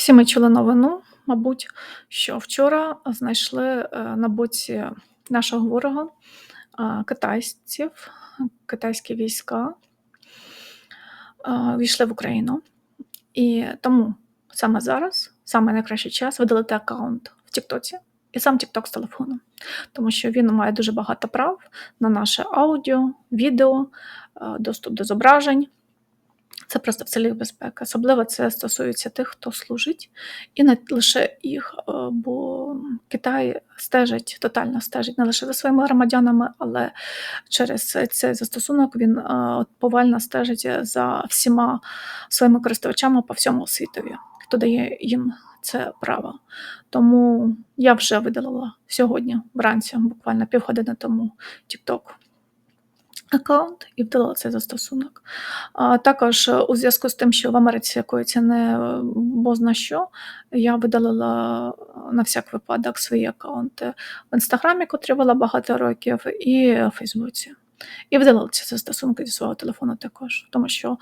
Всі ми чули новину, мабуть, що вчора знайшли е, на боці нашого ворога е, китайців, китайські війська е, війшли в Україну. І тому саме зараз, саме найкращий час, видалити аккаунт в Тіктоці і сам Тікток з телефону, тому що він має дуже багато прав на наше аудіо, відео, доступ до зображень. Це просто в цілях безпеки. Особливо це стосується тих, хто служить, і не лише їх, е, бо Китай стежить, тотально стежить не лише за своїми громадянами, але через цей застосунок він е, повально стежить за всіма своїми користувачами по всьому світові, хто дає їм це право. Тому я вже видалила сьогодні вранці, буквально півгодини тому, TikTok аккаунт і вдала цей застосунок. А також е, у зв'язку з тим, що в Америці коїться не бозна що, я видалила е, на всяк випадок свої аккаунти в Інстаграмі, котрі вела багато років, і в Фейсбуці. І видалила ці застосунки зі свого телефону також, тому що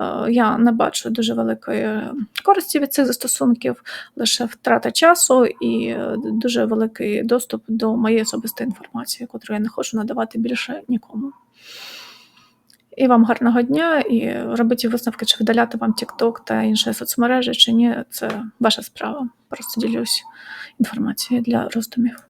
е, я не бачу дуже великої користі від цих застосунків, лише втрата часу і е, дуже великий доступ до моєї особистої інформації, яку я не хочу надавати більше нікому. І вам гарного дня, і робіть висновки, чи видаляти вам TikTok та інші соцмережі, чи ні, це ваша справа. Просто ділюсь інформацією для роздумів.